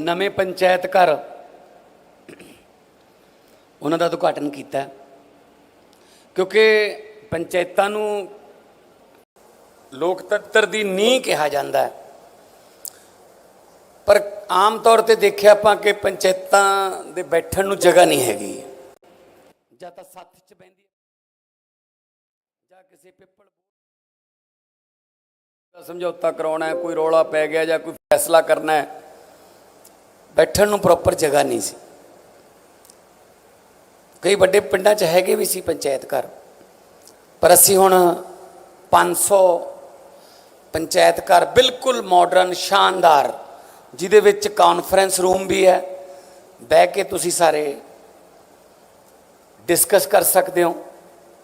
ਨਵੇਂ ਪੰਚਾਇਤ ਘਰ। ਉਹਨਾਂ ਦਾ ਉਦਘਾਟਨ ਕੀਤਾ। ਕਿਉਂਕਿ ਪੰਚਾਇਤਾਂ ਨੂੰ ਲੋਕਤੰਤਰ ਦੀ ਨੀਂਹ ਕਿਹਾ ਜਾਂਦਾ ਹੈ। ਪਰ ਆਮ ਤੌਰ ਤੇ ਦੇਖਿਆ ਆਪਾਂ ਕਿ ਪੰਚਾਇਤਾਂ ਦੇ ਬੈਠਣ ਨੂੰ ਜਗ੍ਹਾ ਨਹੀਂ ਹੈਗੀ। ਜਾਂ ਤਾਂ ਸੱਥ 'ਚ ਬੈੰਦੀ ਜਾਂ ਕਿਸੇ ਪਿੱਪਲ ਦਾ ਸਮਝੌਤਾ ਕਰਾਉਣਾ ਹੈ, ਕੋਈ ਰੌਲਾ ਪੈ ਗਿਆ ਜਾਂ ਕੋਈ ਫੈਸਲਾ ਕਰਨਾ ਹੈ। ਬੈਠਣ ਨੂੰ ਪ੍ਰੋਪਰ ਜਗ੍ਹਾ ਨਹੀਂ ਸੀ। ਕਈ ਵੱਡੇ ਪਿੰਡਾਂ 'ਚ ਹੈਗੇ ਵੀ ਸੀ ਪੰਚਾਇਤ ਘਰ। ਪਰ ਅਸੀਂ ਹੁਣ 500 ਪੰਚਾਇਤ ਘਰ ਬਿਲਕੁਲ ਮਾਡਰਨ ਸ਼ਾਨਦਾਰ, ਜਿਹਦੇ ਵਿੱਚ ਕਾਨਫਰੰਸ ਰੂਮ ਵੀ ਹੈ। ਬਹਿ ਕੇ ਤੁਸੀਂ ਸਾਰੇ ਡਿਸਕਸ ਕਰ ਸਕਦੇ ਹੋ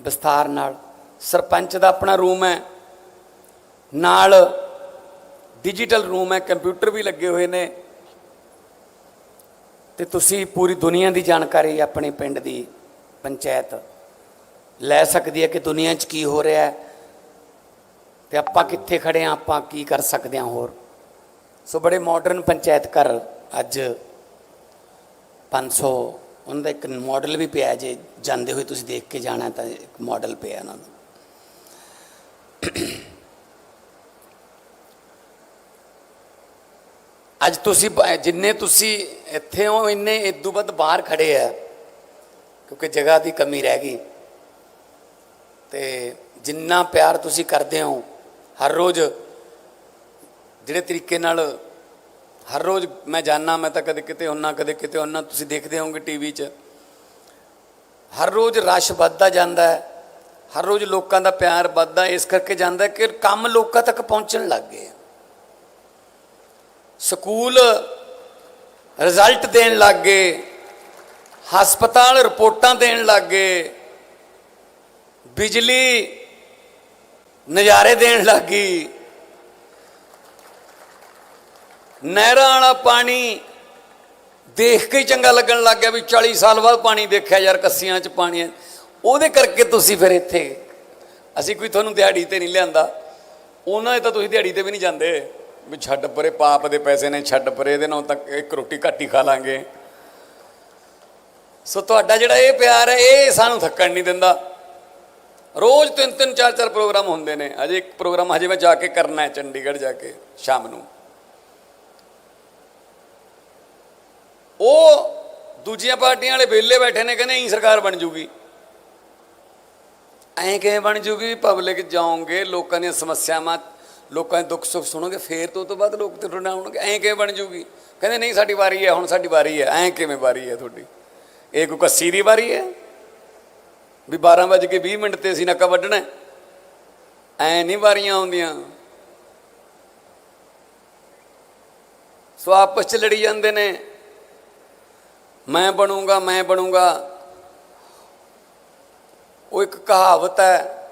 ਵਿਸਥਾਰ ਨਾਲ। ਸਰਪੰਚ ਦਾ ਆਪਣਾ ਰੂਮ ਹੈ। ਨਾਲ ਡਿਜੀਟਲ ਰੂਮ ਹੈ। ਕੰਪਿਊਟਰ ਵੀ ਲੱਗੇ ਹੋਏ ਨੇ। ਤੇ ਤੁਸੀਂ ਪੂਰੀ ਦੁਨੀਆ ਦੀ ਜਾਣਕਾਰੀ ਆਪਣੇ ਪਿੰਡ ਦੀ ਪੰਚਾਇਤ ਲੈ ਸਕਦੀ ਹੈ ਕਿ ਦੁਨੀਆ 'ਚ ਕੀ ਹੋ ਰਿਹਾ ਹੈ ਤੇ ਆਪਾਂ ਕਿੱਥੇ ਖੜੇ ਆ ਆਪਾਂ ਕੀ ਕਰ ਸਕਦੇ ਹਾਂ ਹੋਰ। ਸੋ ਬੜੇ ਮਾਡਰਨ ਪੰਚਾਇਤ ਘਰ ਅੱਜ 500 ਉਹਨਾਂ ਦਾ ਇੱਕ ਮਾਡਲ ਵੀ ਪਿਆ ਜੇ ਜਾਂਦੇ ਹੋਏ ਤੁਸੀਂ ਦੇਖ ਕੇ ਜਾਣਾ ਤਾਂ ਇੱਕ ਮਾਡਲ ਪਿਆ ਉਹਨਾਂ ਦਾ। ਅੱਜ ਤੁਸੀਂ ਬ- ਜਿੰਨੇ ਤੁਸੀਂ ਇੱਥੇ ਹੋ, ਇੰਨੇ ਇਦੋਂ ਵੱਧ ਬਾਹਰ ਖੜੇ ਆ, ਕਿਉਂਕਿ ਜਗ੍ਹਾ ਦੀ ਕਮੀ ਰਹਿ ਗਈ। ਤੇ ਜਿੰਨਾ ਪਿਆਰ ਤੁਸੀਂ ਕਰਦੇ ਹੋ, ਹਰ ਰੋਜ਼ ਜਿਹੜੇ ਤਰੀਕੇ ਨਾਲ ਹਰ ਰੋਜ਼ ਮੈਂ ਜਾਣਾ ਮੈਂ ਤਾਂ ਕਦੇ ਕਿਤੇ ਹੁੰਨਾ, ਕਦੇ ਕਿਤੇ ਹੁੰਨਾ, ਤੁਸੀਂ ਦੇਖਦੇ ਹੋਵੋਗੇ ਟੀਵੀ 'ਚ, ਹਰ ਰੋਜ਼ ਰਸ਼ ਵੱਧਦਾ ਜਾਂਦਾ ਹੈ, ਹਰ ਰੋਜ਼ ਲੋਕਾਂ ਦਾ ਪਿਆਰ ਵੱਧਦਾ ਇਸ ਕਰਕੇ ਜਾਂਦਾ ਕਿ ਕੰਮ ਲੋਕਾਂ ਤੱਕ ਪਹੁੰਚਣ ਲੱਗ ਗਏ ਸਕੂਲ ਰਿਜ਼ਲਟ ਦੇਣ ਲੱਗ ਗਏ, ਹਸਪਤਾਲ ਰਿਪੋਰਟਾਂ ਦੇਣ ਲੱਗ ਗਏ, ਬਿਜਲੀ ਨਜ਼ਾਰੇ ਦੇਣ ਲੱਗ ਗਈ, ਨਹਿਰਾਂ ਵਾਲਾ ਪਾਣੀ ਦੇਖ ਕੇ ਹੀ ਚੰਗਾ ਲੱਗਣ ਲੱਗ ਗਿਆ ਵੀ 40 ਸਾਲ ਬਾਅਦ ਪਾਣੀ ਦੇਖਿਆ ਯਾਰ ਕੱਸੀਆਂ 'ਚ ਪਾਣੀ ਹੈ ਉਹਦੇ ਕਰਕੇ ਤੁਸੀਂ ਫਿਰ ਇੱਥੇ, ਅਸੀਂ ਕੋਈ ਤੁਹਾਨੂੰ ਦਿਹਾੜੀ ਤੇ ਨਹੀਂ ਲਿਆਂਦਾ। ਉਹਨਾਂ ਦੇ ਤਾਂ ਤੁਸੀਂ ਦਿਹਾੜੀ ਤੇ ਵੀ ਨਹੀਂ ਜਾਂਦੇ। ਵੀ ਛੱਡ ਪਰੇ, ਪਾਪ ਦੇ ਪੈਸੇ ਨੇ ਛੱਡ ਪਰੇ, ਇਹਦੇ ਨਾਲ ਤਾਂ ਇੱਕ ਰੋਟੀ ਘੱਟ ਹੀ ਖਾ ਲਾਂਗੇ। ਸੋ ਤੁਹਾਡਾ ਜਿਹੜਾ ਇਹ ਪਿਆਰ ਹੈ, ਇਹ ਸਾਨੂੰ ਥੱਕਣ ਨਹੀਂ ਦਿੰਦਾ। ਰੋਜ਼ ਤਿੰਨ ਤਿੰਨ, ਚਾਰ ਚਾਰ ਪ੍ਰੋਗਰਾਮ ਹੁੰਦੇ ਨੇ। ਅਜੇ ਇੱਕ ਪ੍ਰੋਗਰਾਮ ਹਜੇ ਮੈਂ ਜਾ ਕੇ ਕਰਨਾ ਹੈ, ਚੰਡੀਗੜ੍ਹ ਜਾ ਕੇ, ਸ਼ਾਮ ਨੂੰ। ਉਹ ਦੂਜੀਆਂ ਪਾਰਟੀਆਂ ਵਾਲੇ ਵਿਹਲੇ ਬੈਠੇ ਨੇ, ਕਹਿੰਦੇ ਇਹੀ ਸਰਕਾਰ ਬਣ ਜੂਗੀ। ਐਂ ਕਿਵੇਂ ਬਣ ਜੂਗੀ? ਪਬਲਿਕ ਜਾਓਗੇ, ਲੋਕਾਂ ਦੀਆਂ ਸਮੱਸਿਆਵਾਂ ਲੋਕਾਂ ਦੇ ਦੁੱਖ ਸੁੱਖ ਸੁਣੋਗੇ ਫੇਰ ਤੋਂ ਤੋਂ ਬਾਅਦ ਲੋਕ ਤੇ ਤੁਹਾਡੇ ਨਾਲ ਆਉਣਗੇ। ਐਂ ਕਿਵੇਂ ਬਣ ਜੂਗੀ? ਕਹਿੰਦੇ, ਨਹੀਂ, ਸਾਡੀ ਵਾਰੀ ਹੈ, ਹੁਣ ਸਾਡੀ ਵਾਰੀ ਹੈ। ਐਂ ਕਿਵੇਂ ਵਾਰੀ ਹੈ ਤੁਹਾਡੀ? ਇਹ ਕੋਈ ਕੱਸੀ ਦੀ ਵਾਰੀ ਹੈ? ਵੀ 12 ਵਜੇ ਕੇ 20 ਮਿੰਟ ਤੇ ਅਸੀਂ ਨੱਕਾ ਵੱਢਣਾ ਹੈ। ਐਂ ਨਹੀਂ ਵਾਰੀਆਂ ਆਉਂਦੀਆਂ। ਸੋ ਆਪਸ ਚ ਲੜੀ ਜਾਂਦੇ ਨੇ। ਮੈਂ ਬਣੂੰਗਾ ਮੈਂ ਬਣੂੰਗਾ। ਉਹ ਇੱਕ ਕਹਾਵਤ ਹੈ।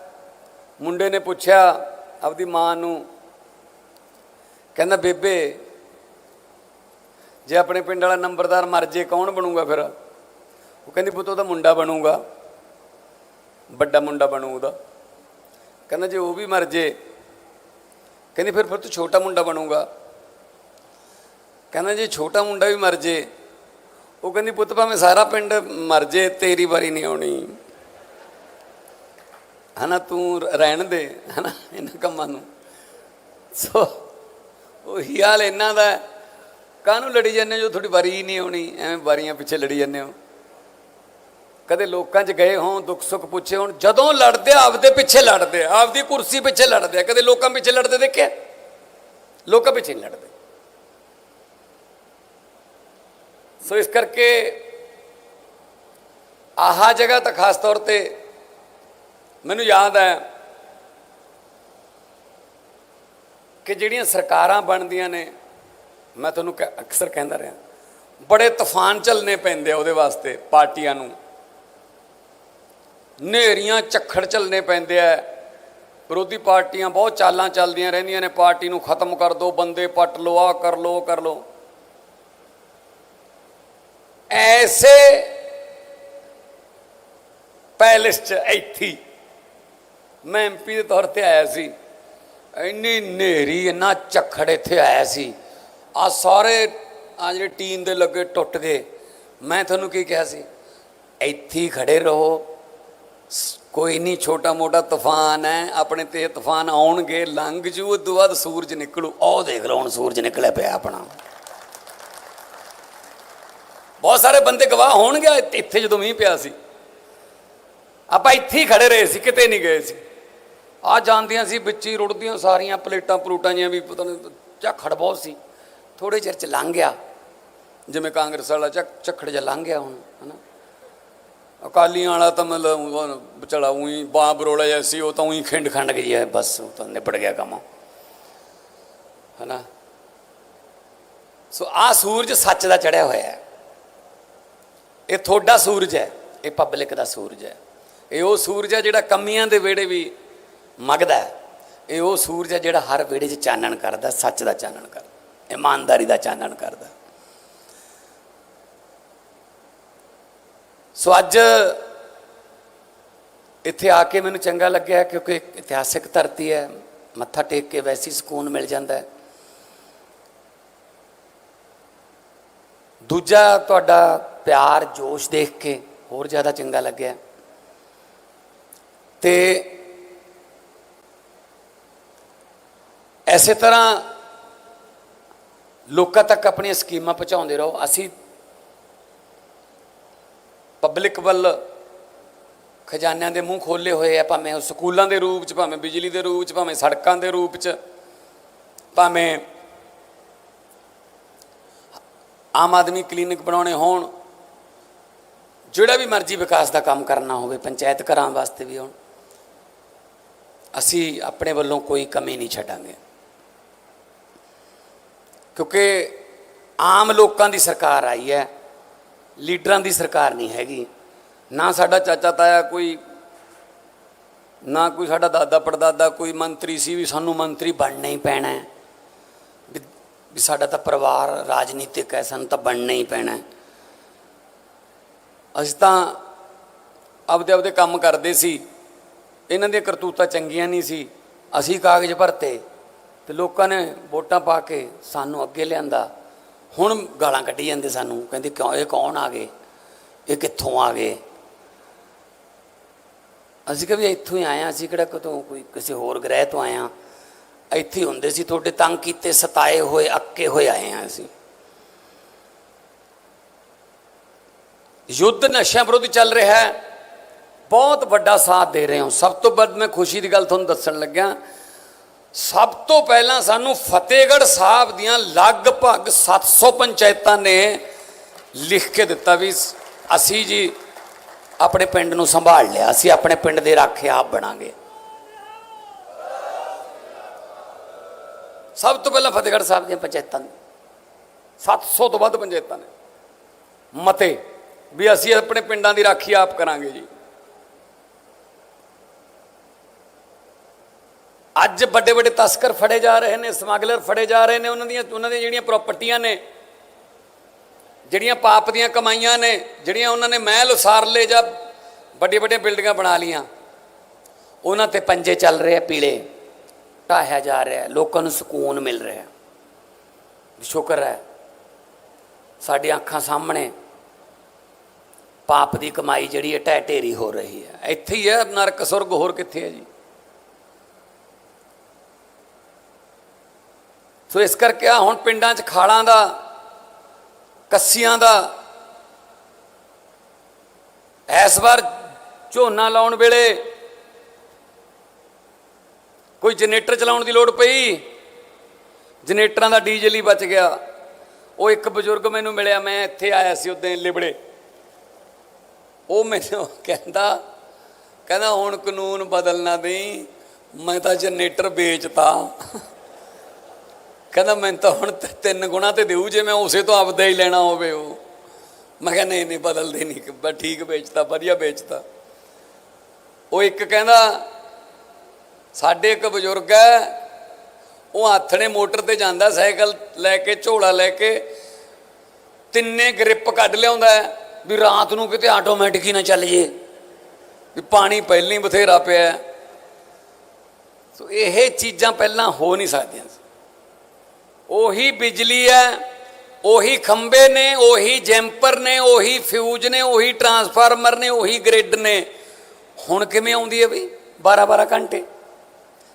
ਮੁੰਡੇ ਨੇ ਪੁੱਛਿਆ ਆਪਦੀ ਮਾਂ ਨੂੰ ਕਹਿੰਦਾ, ਬੇਬੇ, ਜੇ ਆਪਣੇ ਪਿੰਡ ਵਾਲਾ ਨੰਬਰਦਾਰ ਮਰ ਜੇ, ਕੌਣ ਬਣੂਗਾ ਫਿਰ? ਉਹ ਕਹਿੰਦੀ, ਪੁੱਤ ਉਹਦਾ ਮੁੰਡਾ ਬਣੂਗਾ। ਵੱਡਾ ਮੁੰਡਾ ਬਣੂ ਉਹਦਾ। ਕਹਿੰਦਾ, ਜੇ ਉਹ ਵੀ ਮਰ ਜੇ, ਕਹਿੰਦੀ, ਫਿਰ ਫਿਰ ਤੂੰ ਛੋਟਾ ਮੁੰਡਾ ਬਣੂਗਾ। ਕਹਿੰਦਾ, ਜੇ ਛੋਟਾ ਮੁੰਡਾ ਵੀ ਮਰ ਜੇ, ਉਹ ਕਹਿੰਦੀ, ਪੁੱਤ, ਭਾਵੇਂ ਸਾਰਾ ਪਿੰਡ ਮਰ ਜੇ, ਤੇਰੀ ਵਾਰੀ ਨਹੀਂ ਆਉਣੀ। ਹਨਾ ਤੂੰ ਰਹਿਣ ਦੇ ਹਨਾ ਇਹਨਾਂ ਕੰਮਾਂ ਨੂੰ। ਸੋ ਉਹੀ ਹਾਲ ਇਹਨਾਂ ਦਾ। ਕਾਹਨੂੰ ਲੜੀ ਜਾਂਦੇ ਹੋ ਜੋ ਤੁਹਾਡੀ ਵਾਰੀ ਹੀ ਨਹੀਂ ਆਉਣੀ? ਐਵੇਂ ਵਾਰੀਆਂ ਪਿੱਛੇ ਲੜੀ ਜਾਂਦੇ ਹੋ। ਕਦੇ ਲੋਕਾਂ 'ਚ ਗਏ ਹੋਂ ਦੁੱਖ ਸੁੱਖ ਪੁੱਛੇ ਹੋਣ ਜਦੋਂ ਲੜਦੇ ਆ, ਆਪਦੇ ਪਿੱਛੇ ਲੜਦੇ ਆ, ਆਪਦੀ ਕੁਰਸੀ ਪਿੱਛੇ ਲੜਦੇ ਆ। ਕਦੇ ਲੋਕਾਂ ਪਿੱਛੇ ਲੜਦੇ ਦੇਖਿਆ? ਲੋਕਾਂ ਪਿੱਛੇ ਨਹੀਂ ਲੜਦੇ। ਸੋ ਇਸ ਕਰਕੇ ਆਹਾ ਜਗ੍ਹਾ ਤਾਂ ਖਾਸ ਤੌਰ ਤੇ ਮੈਨੂੰ ਯਾਦ ਹੈ ਕਿ ਜਿਹੜੀਆਂ ਸਰਕਾਰਾਂ ਬਣਦੀਆਂ ਨੇ, ਮੈਂ ਤੁਹਾਨੂੰ ਕ- ਅਕਸਰ ਕਹਿੰਦਾ ਰਿਹਾ, ਬੜੇ ਤੂਫਾਨ ਚੱਲਨੇ ਪੈਂਦੇ ਆ ਉਹਦੇ ਵਾਸਤੇ ਪਾਰਟੀਆਂ ਨੂੰ। ਨੇਰੀਆਂ ਝੱਖੜ ਚੱਲਨੇ ਪੈਂਦੇ ਆ। ਵਿਰੋਧੀ ਪਾਰਟੀਆਂ ਬਹੁਤ ਚਾਲਾਂ ਚੱਲਦੀਆਂ ਰਹਿੰਦੀਆਂ ਨੇ, ਪਾਰਟੀ ਨੂੰ ਖਤਮ ਕਰ ਦਿਓ ਬੰਦੇ ਪੱਟ ਲਓ ਆ ਕਰ ਲਓ, ਉਹ ਕਰ ਲਓ। ਐਸੇ ਪੈਲਸ ਚ ਇੱਥੇ ਮੈਂ ਐਮਪੀ ਦੇ ਤੌਰ ਤੇ ਆਇਆ ਸੀ। ਇੰਨੀ ਨੇਰੀ ਇੰਨਾ ਝੱਖੜ ਇੱਥੇ ਆਇਆ ਸੀ। ਆ ਸਾਰੇ ਆ ਜਿਹੜੇ ਟੀਮ ਦੇ ਲੱਗੇ ਟੁੱਟ ਗਏ। ਮੈਂ ਤੁਹਾਨੂੰ ਕੀ ਕਿਹਾ ਸੀ? ਇੱਥੇ ਹੀ ਖੜੇ ਰਹੋ। ਕੋਈ ਨਹੀਂ ਛੋਟਾ ਮੋਟਾ ਤੂਫਾਨ ਹੈ। ਆਪਣੇ ਤੇ ਤੂਫਾਨ ਆਉਣਗੇ, ਲੰਘ ਜੂ। ਉਦੋਂ ਬਾਅਦ ਸੂਰਜ ਨਿਕਲੂ। ਉਹ ਦੇਖ ਲਓ, ਹੁਣ ਸੂਰਜ ਨਿਕਲਿਆ ਪਿਆ ਆਪਣਾ। ਬਹੁਤ ਸਾਰੇ ਬੰਦੇ ਗਵਾਹ ਹੋਣਗੇ, ਇੱਥੇ- ਜਦੋਂ ਮੀਂਹ ਪਿਆ ਸੀ। ਆਪਾਂ ਇੱਥੇ ਹੀ ਖੜੇ ਰਹੇ ਸੀ, ਕਿਤੇ ਨਹੀਂ ਗਏ ਸੀ। ਆ ਜਾਂਦੀਆਂ ਸੀ, ਵਿੱਚ ਹੀ ਰੁੜਦੀਆਂ ਸਾਰੀਆਂ ਪਲੇਟਾਂ ਪਲੂਟਾਂ ਜੀਆਂ ਵੀ ਪਤਾ ਨਹੀਂ ਝੱਖੜ ਬਹੁਤ ਸੀ। ਥੋੜੇ ਚਿਰ ਚ ਲੰਘ ਗਿਆ। ਜਿਵੇਂ ਕਾਂਗਰਸ ਵਾਲਾ ਝੱਖੜ ਜਿਹਾ ਲੰਘ ਗਿਆ ਹੁਣ, ਹਨਾ। ਅਕਾਲੀਆਂ ਵਾਲਾ ਤਾਂ ਮਤਲਬ ਵਿਚਾਲਾ ਉਹੀ ਬਾਂ ਬਰੋਲਾ ਜਿਹਾ ਸੀ, ਉਹ ਤਾਂ ਉਹੀ ਖਿੰਡ ਖੰਡ ਗਈ ਹੈ ਬਸ, ਉਹ ਤਾਂ ਨਿਪਟ ਗਿਆ ਕੰਮ। ਹਨਾ। ਸੋ ਆ ਸੂਰਜ ਸੱਚ ਦਾ ਚੜਿਆ ਹੋਇਆ ਹੈ। ਇਹ ਤੁਹਾਡਾ ਸੂਰਜ ਹੈ, ਇਹ ਪਬਲਿਕ ਦਾ ਸੂਰਜ ਹੈ। ਇਹ ਉਹ ਸੂਰਜ ਹੈ ਜਿਹੜਾ ਕਮੀਆਂ ਦੇ ਵੇੜੇ ਵੀ ਮਗਦਾ ਇਹ ਉਹ ਸੂਰਜ ਹੈ ਜਿਹੜਾ ਹਰ ਵੇੜੇ 'ਚ ਚਾਨਣ ਕਰਦਾ, ਸੱਚ ਦਾ ਚਾਨਣ ਕਰਦਾ, ਇਮਾਨਦਾਰੀ ਦਾ ਚਾਨਣ ਕਰਦਾ। ਸੋ ਅੱਜ ਇੱਥੇ ਆ ਕੇ ਮੈਨੂੰ ਚੰਗਾ ਲੱਗਿਆ ਕਿਉਂਕਿ ਇੱਕ ਇਤਿਹਾਸਿਕ ਧਰਤੀ ਹੈ, ਮੱਥਾ ਟੇਕ ਕੇ ਵੈਸੀ ਸਕੂਨ ਮਿਲ ਜਾਂਦਾ ਹੈ। ਦੂਜਾ ਤੁਹਾਡਾ ਪਿਆਰ, ਜੋਸ਼ ਦੇਖ ਕੇ ਹੋਰ ਜ਼ਿਆਦਾ ਚੰਗਾ ਲੱਗਿਆ ਤੇ ਐਸੇ ਤਰ੍ਹਾਂ ਲੋਕਾਂ ਤੱਕ ਆਪਣੀਆਂ ਸਕੀਮਾਂ ਪਹੁੰਚਾਉਂਦੇ ਰਹੋ। ਅਸੀਂ ਪਬਲਿਕ ਵੱਲ ਖਜ਼ਾਨਿਆਂ ਦੇ ਮੂੰਹ ਖੋਲੇ ਹੋਏ ਆ, ਭਾਵੇਂ ਉਹ ਸਕੂਲਾਂ ਦੇ ਰੂਪ ਚ, ਭਾਵੇਂ ਬਿਜਲੀ ਦੇ ਰੂਪ ਚ, ਭਾਵੇਂ ਸੜਕਾਂ ਦੇ ਰੂਪ ਚ, ਭਾਵੇਂ ਆਮ ਆਦਮੀ ਕਲੀਨਿਕ ਬਣਾਉਣੇ ਹੋਣ, ਜਿਹੜਾ ਵੀ ਮਰਜ਼ੀ ਵਿਕਾਸ ਦਾ ਕੰਮ ਕਰਨਾ ਹੋਵੇ, ਪੰਚਾਇਤ ਘਰਾਂ ਵਾਸਤੇ ਵੀ ਹੋਣ, ਅਸੀਂ ਆਪਣੇ ਵੱਲੋਂ ਕੋਈ ਕਮੀ ਨਹੀਂ ਛੱਡਾਂਗੇ। ਕਿਉਂਕਿ ਆਮ ਲੋਕਾਂ ਦੀ ਸਰਕਾਰ ਆਈ ਹੈ, ਲੀਡਰਾਂ ਦੀ ਸਰਕਾਰ ਨਹੀਂ ਹੈਗੀ। ਨਾ ਸਾਡਾ ਚਾਚਾ ਤਾਇਆ ਕੋਈ, ਨਾ ਕੋਈ ਸਾਡਾ ਦਾਦਾ ਪੜਦਾਦਾ, ਕੋਈ ਮੰਤਰੀ ਸੀ ਵੀ ਸਾਨੂੰ ਮੰਤਰੀ ਬਣਨਾ ਹੀ ਪੈਣਾ ਹੈ। ਵੀ- ਵੀ ਸਾਡਾ ਤਾਂ ਪਰਿਵਾਰ ਰਾਜਨੀਤਿਕ ਹੈ, ਸਾਨੂੰ ਤਾਂ ਬਣਨਾ ਹੀ ਪੈਣਾ ਹੈ। ਅਸੀਂ ਤਾਂ ਆਪਦੇ ਆਪਦੇ ਕੰਮ ਕਰਦੇ ਸੀ। ਇਹਨਾਂ ਦੀਆਂ ਕਰਤੂਤਾਂ ਚੰਗੀਆਂ ਨਹੀਂ ਸੀ। ਅਸੀਂ ਕਾਗਜ਼ ਭਰਤੇ। ਤੇ ਲੋਕਾਂ ਨੇ ਵੋਟਾਂ ਪਾ ਕੇ ਸਾਨੂੰ ਅੱਗੇ ਲਿਆਂਦਾ। ਹੁਣ ਗਾਲਾਂ ਕੱਢੀ ਜਾਂਦੇ ਸਾਨੂੰ, ਕਹਿੰਦੇ ਕਿਉਂ, ਇਹ ਕੌਣ ਆ ਗਏ? ਇਹ ਕਿੱਥੋਂ ਆ ਗਏ? ਅਸੀਂ ਕਿਹਾ ਇੱਥੋਂ ਹੀ ਆਏ ਹਾਂ, ਅਸੀਂ ਕਿਹੜਾ ਕਿਤੋਂ ਕੋਈ ਕਿਸੇ ਹੋਰ ਗ੍ਰਹਿ ਤੋਂ ਆਏ ਹਾਂ। ਇੱਥੇ ਹੀ ਹੁੰਦੇ ਸੀ, ਤੁਹਾਡੇ ਤੰਗ ਕੀਤੇ, ਸਤਾਏ ਹੋਏ, ਅੱਕੇ ਹੋਏ ਆਏ ਹਾਂ ਅਸੀਂ। ਯੁੱਧ ਨਸ਼ਿਆਂ ਵਿਰੁੱਧ ਚੱਲ ਰਿਹਾ ਹੈ। ਬਹੁਤ ਵੱਡਾ ਸਾਥ ਦੇ ਰਹੇ ਹਾਂ। ਸਭ ਤੋਂ ਵੱਧ ਮੈਂ ਖੁਸ਼ੀ ਦੀ ਗੱਲ ਤੁਹਾਨੂੰ ਦੱਸਣ ਲੱਗਿਆ ਸਭ ਤੋਂ ਪਹਿਲਾਂ ਸਾਨੂੰ ਫਤਿਹਗੜ੍ਹ ਸਾਹਿਬ ਦੀਆਂ ਲਗਭਗ 700 ਪੰਚਾਇਤਾਂ ਨੇ ਲਿਖ ਕੇ ਦਿੱਤਾ ਵੀ ਅਸੀਂ ਜੀ ਆਪਣੇ ਪਿੰਡ ਨੂੰ ਸੰਭਾਲ ਲਿਆ, ਅਸੀਂ ਆਪਣੇ ਪਿੰਡ ਦੇ ਰਾਖੇ ਆਪ ਬਣਾਂਗੇ। ਸਭ ਤੋਂ ਪਹਿਲਾਂ ਫਤਿਹਗੜ੍ਹ ਸਾਹਿਬ ਦੀਆਂ ਪੰਚਾਇਤਾਂ ਨੇ। 700 ਤੋਂ ਵੱਧ ਪੰਚਾਇਤਾਂ ਨੇ। ਮਤੇ ਵੀ ਅਸੀਂ ਆਪਣੇ ਪਿੰਡਾਂ ਦੀ ਰਾਖੀ ਆਪ ਕਰਾਂਗੇ ਜੀ। ਅੱਜ ਵੱਡੇ ਵੱਡੇ ਤਸਕਰ ਫੜੇ ਜਾ ਰਹੇ ਨੇ, ਸਮਗਲਰ ਫੜੇ ਜਾ ਰਹੇ ਨੇ, ਉਹਨਾਂ ਦੀਆਂ ਉਹਨਾਂ ਦੀਆਂ ਜਿਹੜੀਆਂ ਪ੍ਰਾਪਰਟੀਆਂ ਨੇ, ਜਿਹੜੀਆਂ ਪਾਪ ਦੀਆਂ ਕਮਾਈਆਂ ਨੇ, ਜਿਹੜੀਆਂ ਉਹਨਾਂ ਨੇ ਮਹਿਲ ਉਸਾਰ ਲਏ ਜਾਂ ਵੱਡੀਆਂ ਵੱਡੀਆਂ ਬਿਲਡਿੰਗਾਂ ਬਣਾ ਲੀਆਂ ਉਹਨਾਂ ਤੇ ਪੰਜੇ ਚੱਲ ਰਹੇ ਆ, ਪੀਲੇ ਢਾਹਿਆ ਜਾ ਰਿਹਾ, ਲੋਕਾਂ ਨੂੰ ਸਕੂਨ ਮਿਲ ਰਿਹਾ। ਸ਼ੁਕਰ ਹੈ ਸਾਡੀ ਅੱਖਾਂ ਸਾਹਮਣੇ ਪਾਪ ਦੀ ਕਮਾਈ ਜਿਹੜੀ ਹੈ, ਢਹਿ ਢੇਰੀ ਹੋ ਰਹੀ ਹੈ। ਇੱਥੇ ਹੀ ਹੈ, ਨਰਕ, ਸੁਰਗ ਹੋਰ ਕਿੱਥੇ ਹੈ ਜੀ? ਸੋ ਇਸ ਕਰਕੇ ਆ ਹੁਣ ਪਿੰਡਾਂ 'ਚ ਖਾਲਾਂ ਦਾ, ਕੱਸੀਆਂ ਦਾ। ਇਸ ਵਾਰ ਝੋਨਾ ਲਾਉਣ ਵੇਲੇ ਕੋਈ ਜਨਰੇਟਰ ਚਲਾਉਣ ਦੀ ਲੋੜ ਪਈ। ਜਨਰੇਟਰਾਂ ਦਾ ਡੀਜ਼ਲ ਹੀ ਬਚ ਗਿਆ। ਉਹ ਇੱਕ ਬਜ਼ੁਰਗ ਮੈਨੂੰ ਮਿਲਿਆ, ਮੈਂ ਇੱਥੇ ਆਇਆ ਸੀ ਉਦੋਂ ਲਿਬੜੇ। ਉਹ ਮੈਨੂੰ ਕਹਿੰਦਾ ਕਹਿੰਦਾ ਹੁਣ ਕਾਨੂੰਨ ਬਦਲਣਾ ਨਹੀਂ, ਮੈਂ ਤਾਂ ਜਨਰੇਟਰ ਵੇਚਤਾ। ਕਹਿੰਦਾ ਮੈਂ ਤਾਂ ਹੁਣ ਤਿੰਨ ਗੁਣਾ ਤੇ ਦੇਊ ਜੇ ਮੈਂ ਉਸੇ ਤੋਂ ਆਪਦਾ ਹੀ ਲੈਣਾ ਹੋਵੇ ਉਹ। ਮੈਂ ਕਿਹਾ ਨਹੀਂ ਨਹੀਂ, ਬਦਲਦੇ ਨਹੀਂ। ਬਸ ਠੀਕ ਵੇਚਤਾ, ਵਧੀਆ ਵੇਚਤਾ। ਉਹ ਇੱਕ ਕਹਿੰਦਾ, ਸਾਡੇ ਇੱਕ ਬਜ਼ੁਰਗ ਹੈ, ਉਹ ਆਥਣੇ ਮੋਟਰ ਤੇ ਜਾਂਦਾ, ਸਾਈਕਲ ਲੈ ਕੇ, ਝੋਲਾ ਲੈ ਕੇ, ਤਿੰਨੇ ਗ੍ਰਿਪ ਕੱਢ ਲਿਆਉਂਦਾ ਵੀ ਰਾਤ ਨੂੰ ਕਿਤੇ ਆਟੋਮੈਟਿਕ ਹੀ ਨਾ ਚੱਲ ਜੇ। ਵੀ ਪਾਣੀ ਪਹਿਲਾਂ ਹੀ ਬਥੇਰਾ ਪਿਆ ਸੋ ਇਹ ਚੀਜ਼ਾਂ ਪਹਿਲਾਂ ਹੋ ਨਹੀਂ ਸਕਦੀਆਂ। ਉਹੀ ਬਿਜਲੀ ਹੈ, ਉਹੀ ਖੰਬੇ ਨੇ, ਉਹੀ ਜੈਂਪਰ ਨੇ, ਉਹੀ ਫਿਊਜ਼ ਨੇ, ਉਹੀ ਟਰਾਂਸਫਾਰਮਰ ਨੇ, ਉਹੀ ਗ੍ਰਿਡ ਨੇ। ਹੁਣ ਕਿਵੇਂ ਆਉਂਦੀ ਹੈ ਬਈ? 12 12 ਘੰਟੇ।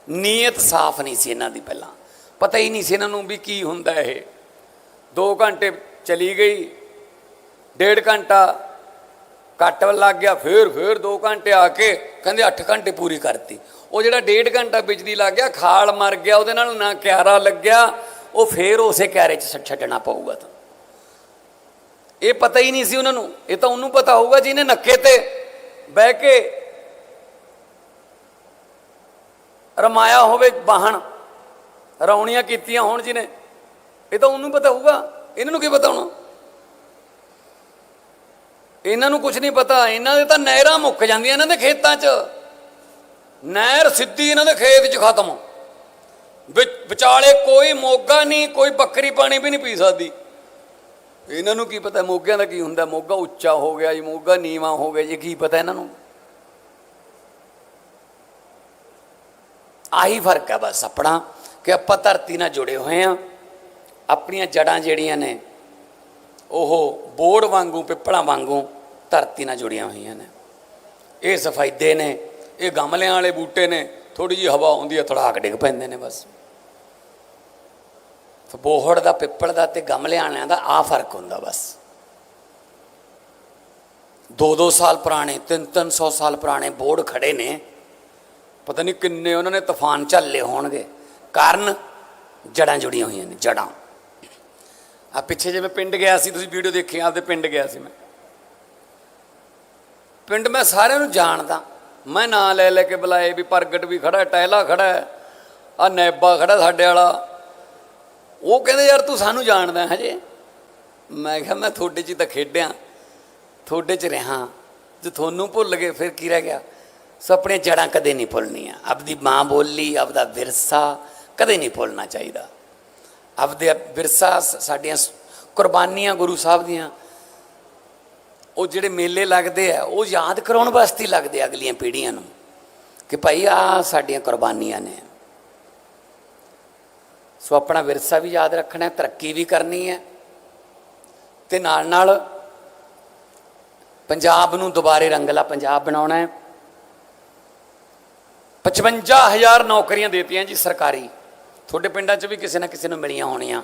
ਨੀਅਤ ਸਾਫ਼ ਨਹੀਂ ਸੀ ਇਹਨਾਂ ਦੀ ਪਹਿਲਾਂ। ਪਤਾ ਹੀ ਨਹੀਂ ਸੀ ਇਹਨਾਂ ਨੂੰ ਵੀ ਕੀ ਹੁੰਦਾ ਇਹ। 2 ਘੰਟੇ ਚਲੀ ਗਈ, ਡੇਢ ਘੰਟਾ ਕੱਟ ਲੱਗ ਗਿਆ, ਫੇਰ ਫੇਰ 2 ਘੰਟੇ ਆ ਕੇ ਕਹਿੰਦੇ 8 ਘੰਟੇ ਪੂਰੀ ਕਰਤੀ। ਉਹ ਜਿਹੜਾ ਡੇਢ ਘੰਟਾ ਬਿਜਲੀ ਲੱਗ ਗਿਆ, ਖਾਲ ਮਰ ਗਿਆ, ਉਹਦੇ ਨਾਲ ਨਾ ਕਿਆਰਾ ਲੱਗਿਆ ਉਹ ਫੇਰ ਉਸੇ ਕੈਰੇ 'ਚ ਛੱਡ- ਛੱਡਣਾ ਪਊਗਾ ਤਾਂ। ਇਹ ਪਤਾ ਹੀ ਨਹੀਂ ਸੀ ਉਹਨਾਂ ਨੂੰ। ਇਹ ਤਾਂ ਉਹਨੂੰ ਪਤਾ ਹੋਊਗਾ ਜਿਹਨੇ ਨੱਕੇ ਤੇ ਬਹਿ ਕੇ ਰਮਾਇਆ ਹੋਵੇ ਬਾਹਣ ਰੌਣੀਆਂ ਕੀਤੀਆਂ ਹੋਣ ਜਿਹਨੇ। ਇਹ ਤਾਂ ਉਹਨੂੰ ਪਤਾ ਹੋਊਗਾ। ਇਹਨਾਂ ਨੂੰ ਕੀ ਪਤਾ ਹੋਣਾ? ਇਹਨਾਂ ਨੂੰ ਕੁਝ ਨਹੀਂ ਪਤਾ। ਇਹਨਾਂ ਦੇ ਤਾਂ ਨਹਿਰਾਂ ਮੁੱਕ ਜਾਂਦੀਆਂ ਇਹਨਾਂ ਦੇ ਖੇਤਾਂ 'ਚ। ਨਹਿਰ ਸਿੱਧੀ ਇਹਨਾਂ ਦੇ ਖੇਤ 'ਚ ਖਤਮ। ਵਿਚਾਲੇ ਕੋਈ ਮੋਗਾ ਨਹੀਂ, ਕੋਈ ਬੱਕਰੀ ਪਾਣੀ ਵੀ ਨਹੀਂ ਪੀ ਸਕਦੀ। ਇਹਨਾਂ ਨੂੰ ਕੀ ਪਤਾ ਮੋਗਿਆਂ ਦਾ ਕੀ ਹੁੰਦਾ? ਮੋਗਾ ਉੱਚਾ ਹੋ ਗਿਆ ਜੀ, ਮੋਗਾ ਨੀਵਾ ਹੋ ਗਿਆ ਜੀ, ਕੀ ਪਤਾ ਇਹਨਾਂ ਨੂੰ? ਆਹੀ ਫ਼ਰਕ ਹੈ ਬਸ ਆਪਣਾ, ਕਿ ਆਪਾਂ ਧਰਤੀ ਨਾਲ ਜੁੜੇ ਹੋਏ ਆ ਆਪਣੀਆਂ ਜੜਾਂ ਜਿਹੜੀਆਂ ਨੇ, ਉਹ ਬੋੜ ਵਾਂਗੂ, ਪਿੱਪਲਾਂ ਵਾਂਗੂ ਧਰਤੀ ਨਾਲ ਜੁੜੀਆਂ ਹੋਈਆਂ ਨੇ। ਇਹ ਸਫਾਇਦੇ ਨੇ, ਇਹ ਗਮਲਿਆਂ ਵਾਲੇ ਬੂਟੇ ਨੇ ਥੋੜੀ ਜਿਹੀ ਹਵਾ ਆਉਂਦੀ ਹੈ, ਥੜਾਕ ਡਿੱਗ ਪੈਂਦੇ ਨੇ ਬਸ। ਬੋਹੜ ਦਾ, ਪਿੱਪਲ ਦਾ ਤੇ ਗਮਲਿਆਂ ਵਾਲਿਆਂ ਦਾ ਆ ਫ਼ਰਕ ਹੁੰਦਾ ਬਸ। 2-2 ਸਾਲ ਪੁਰਾਣੇ 3-300 ਸਾਲ ਪੁਰਾਣੇ ਬੋਰਡ ਖੜੇ ਨੇ। ਪਤਾ ਨਹੀਂ ਕਿੰਨੇ ਉਹਨਾਂ ਨੇ ਤੂਫਾਨ ਝੱਲੇ ਹੋਣਗੇ। ਕਾਰਨ ਜੜਾਂ ਜੁੜੀਆਂ ਹੋਈਆਂ ਨੇ, ਜੜਾਂ। ਆ ਪਿੱਛੇ ਜੇ ਮੈਂ ਪਿੰਡ ਗਿਆ ਸੀ, ਤੁਸੀਂ ਵੀਡੀਓ ਦੇਖੀ, ਆਪਦੇ ਪਿੰਡ ਗਿਆ ਸੀ ਮੈਂ। ਪਿੰਡ ਮੈਂ ਸਾਰਿਆਂ ਨੂੰ ਜਾਣਦਾ। ਮੈਂ ਨਾਂ ਲੈ ਲੈ ਕੇ ਬੁਲਾਏ ਵੀ ਪ੍ਰਗਟ ਵੀ ਖੜਾ ਟਹਿਲਾ ਖੜਾ ਹੈ। ਆ ਨੈਬਾ ਖੜਾ ਸਾਡੇ ਵਾਲਾ। ਉਹ ਕਹਿੰਦੇ, ਯਾਰ ਤੂੰ ਸਾਨੂੰ ਜਾਣਦਾ ਹਜੇ? ਮੈਂ ਕਿਹਾ, ਮੈਂ ਤੁਹਾਡੇ 'ਚ ਤਾਂ ਖੇਡਿਆ। ਤੁਹਾਡੇ 'ਚ ਰਹਾ। ਜੇ ਤੁਹਾਨੂੰ ਭੁੱਲ ਗਏ, ਫਿਰ ਕੀ ਰਹਿ ਗਿਆ? ਸੋ ਆਪਣੀਆਂ ਜੜਾਂ ਕਦੇ ਨਹੀਂ ਭੁੱਲਣੀਆਂ। ਆਪਦੀ ਮਾਂ ਬੋਲੀ, ਆਪਦਾ ਵਿਰਸਾ ਕਦੇ ਨਹੀਂ ਭੁੱਲਣਾ ਚਾਹੀਦਾ। ਆਪਦੇ ਵਿਰਸਾ ਸ- ਸਾਡੀਆਂ ਕੁਰਬਾਨੀਆਂ ਗੁਰੂ ਸਾਹਿਬ ਦੀਆਂ, ਉਹ ਜਿਹੜੇ ਮੇਲੇ ਲੱਗਦੇ ਆ, ਉਹ ਯਾਦ ਕਰਾਉਣ ਵਾਸਤੇ ਲੱਗਦੇ ਅਗਲੀਆਂ ਪੀੜ੍ਹੀਆਂ ਨੂੰ। ਕਿ ਭਾਈ ਆ ਸਾਡੀਆਂ ਕੁਰਬਾਨੀਆਂ ਨੇ। ਸੋ ਆਪਣਾ ਵਿਰਸਾ ਵੀ ਯਾਦ ਰੱਖਣਾ ਹੈ ਤਰੱਕੀ ਵੀ ਕਰਨੀ ਹੈ। ਤੇ ਨਾਲ ਨਾਲ ਪੰਜਾਬ ਨੂੰ ਦੁਬਾਰੇ ਰੰਗਲਾ ਪੰਜਾਬ ਬਣਾਉਣਾ ਹੈ। 55000 ਨੌਕਰੀਆਂ ਦੇਤੀਆਂ ਜੀ ਸਰਕਾਰੀ। ਤੁਹਾਡੇ ਪਿੰਡਾਂ 'ਚ ਵੀ ਕਿਸੇ ਨਾ ਕਿਸੇ ਨੂੰ ਮਿਲੀਆਂ ਹੋਣੀਆਂ।